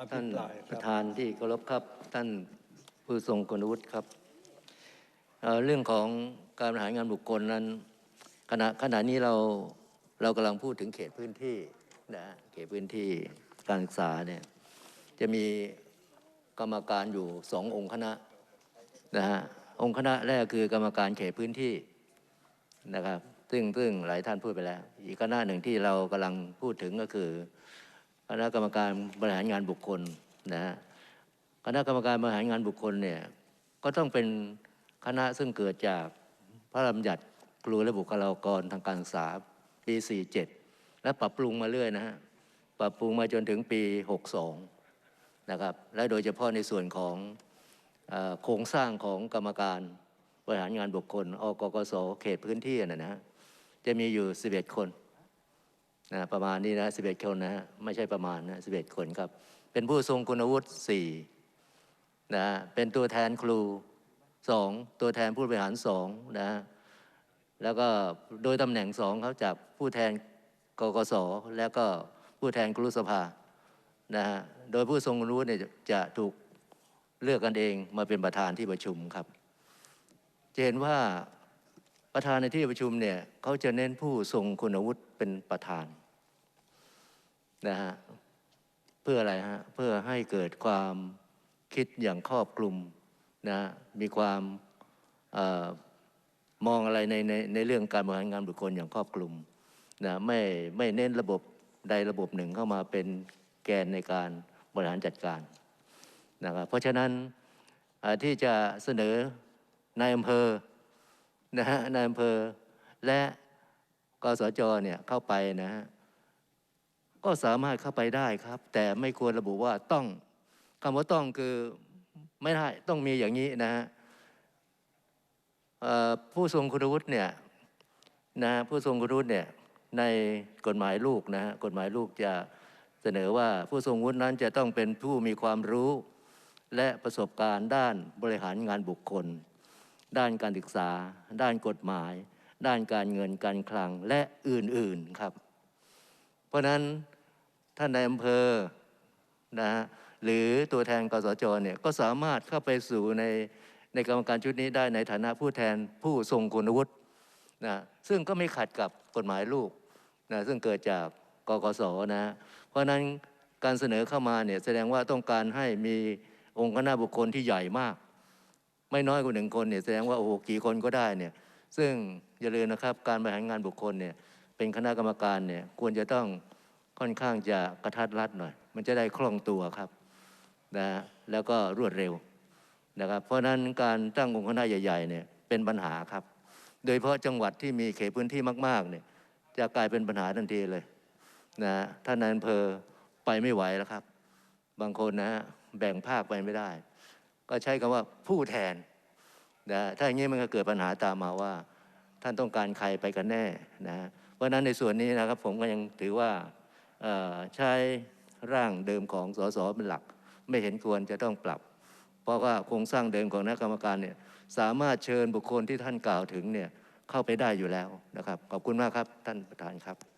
อภิท่านปรายคประรับธานที่เคารพครับ ท่านผู้ทรงคุณวุฒิครับเอ่อเรื่องของการบริหารงานบุคคลนั้นขณะขณะนี้เราเรากำลังพูดถึงเขตพื้นที่นะเขตพื้นที่การศึกษาเนี่ยจะมีกรรมการอยู่สององค์คณะนะฮะองค์คณะแรกคือกรรมการเขตพื้นที่นะครับ ซึ่งซึ่งหลายท่านพูดไปแล้ว อีกคณะหนึ่งที่เรากำลังพูดถึงก็คือ คณะกรรมการบริหารงานบุคคลนะฮะคณะกรรมการบริหารงานบุคคลเนี่ยก็ต้องเป็นคณะซึ่งเกิดจากพระราชบัญญัติครูและบุคลากรทางการศึกษาปี 47 และปรับปรุงมาเรื่อยนะฮะปรับปรุงมาจนถึงปี 62 นะครับ และโดยเฉพาะในส่วนของโครงสร้างของกรรมการบริหารงานบุคคล อกกสเขตพื้นที่นะนะฮะจะมีอยู่ 11 คน นะประมาณนี้นะ11คนนะฮะไม่ใช่ประมาณนะ11คนครับ เป็นผู้ทรงคุณวุฒิ4นะฮะเป็นตัวแทนครู2ตัวแทนผู้บริหาร2นะฮะแล้วก็โดยตำแหน่ง2เขาจากผู้แทนกกสแล้วก็ผู้แทนครุสภานะฮะโดยผู้ทรงคุณวุฒิเนี่ยจะถูกเลือกกันเองมาเป็นประธานที่ประชุมครับ จะเห็นว่าประธานในที่ประชุมเนี่ยเขาจะเน้นผู้ทรงคุณวุฒิเป็นประธาน นะฮะเพื่ออะไรฮะเพื่อให้เกิดความคิดอย่างครอบคลุมนะฮะมีความอมองอะไรในในในเรื่องการบริหารงานบุคคลอย่างครอบคลุมนะไม่ไม่เน้นระบบใดระบบหนึ่งเข้ามาเป็นแกนในการบริหารจัดการนะครับเพราะฉะนั้นที่จะเสนอนายอำเภอนะฮะนายอำเภอและกสจเนี่ยเข้าไปนะฮะ ก็สามารถเข้าไปได้ครับ แต่ไม่ควรระบุว่าต้องคำว่าต้องคือไม่ได้ต้องมีอย่างนี้นะฮะผู้ทรงคุณวุฒิเนี่ยนะผู้ทรงคุณวุฒิเนี่ยในกฎหมายลูกนะฮะกฎหมายลูกจะเสนอว่าผู้ทรงวุฒินั้นจะต้องเป็นผู้มีความรู้ และประสบการณ์ด้านบริหารงานบุคคล ด้านการศึกษา ด้านกฎหมาย ด้านการเงินการคลังและอื่นๆครับ เพราะนั้นท่านในอำเภอนะฮะหรือตัวแทนกสจเนี่ยก็สามารถเข้าไปสู่ในในกรรมการชุดนี้ได้ในฐานะผู้แทนผู้ทรงคุณวุฒินะซึ่งก็ไม่ขัดกับกฎหมายลูกนะซึ่งเกิดจากกกสนะฮะเพราะฉะนั้นการเสนอเข้ามาเนี่ยแสดงว่าต้องการให้มีองค์คณะบุคคลที่ใหญ่มาก ไม่น้อยกว่าหนึ่งคนเนี่ยแสดงว่าโอ้โหกี่คนก็ได้เนี่ยซึ่งอย่าลืมนะครับการบริหารงานบุคคลเนี่ย เป็นคณะกรรมการเนี่ยควรจะต้องค่อนข้างจะกระทัดรัดหน่อย มันจะได้คล่องตัวครับนะแล้วก็รวดเร็วนะครับ เพราะฉะนั้นการตั้งองค์คณะใหญ่ๆเนี่ยเป็นปัญหาครับ โดยเฉพาะจังหวัดที่มีเขตพื้นที่มากๆเนี่ยจะกลายเป็นปัญหาทันทีเลยนะท่านนายอำเภอไปไม่ไหวแล้วครับ บางคนนะฮะแบ่งภาคไปไม่ได้ ก็ใช้คำว่าผู้แทนนะถ้าอย่างนี้มันก็เกิดปัญหาตามมาว่า ท่านต้องการใครไปกันแน่นะ เพราะนั้นในส่วนนี้นะครับผมก็ยังถือว่าใช้ร่างเดิมของสสเป็นหลัก ไม่เห็นควรจะต้องปรับ เพราะว่าโครงสร้างเดิมของคณะกรรมการเนี่ยสามารถเชิญบุคคลที่ท่านกล่าวถึงเนี่ยเข้าไปได้อยู่แล้วนะครับ ขอบคุณมากครับท่านประธานครับ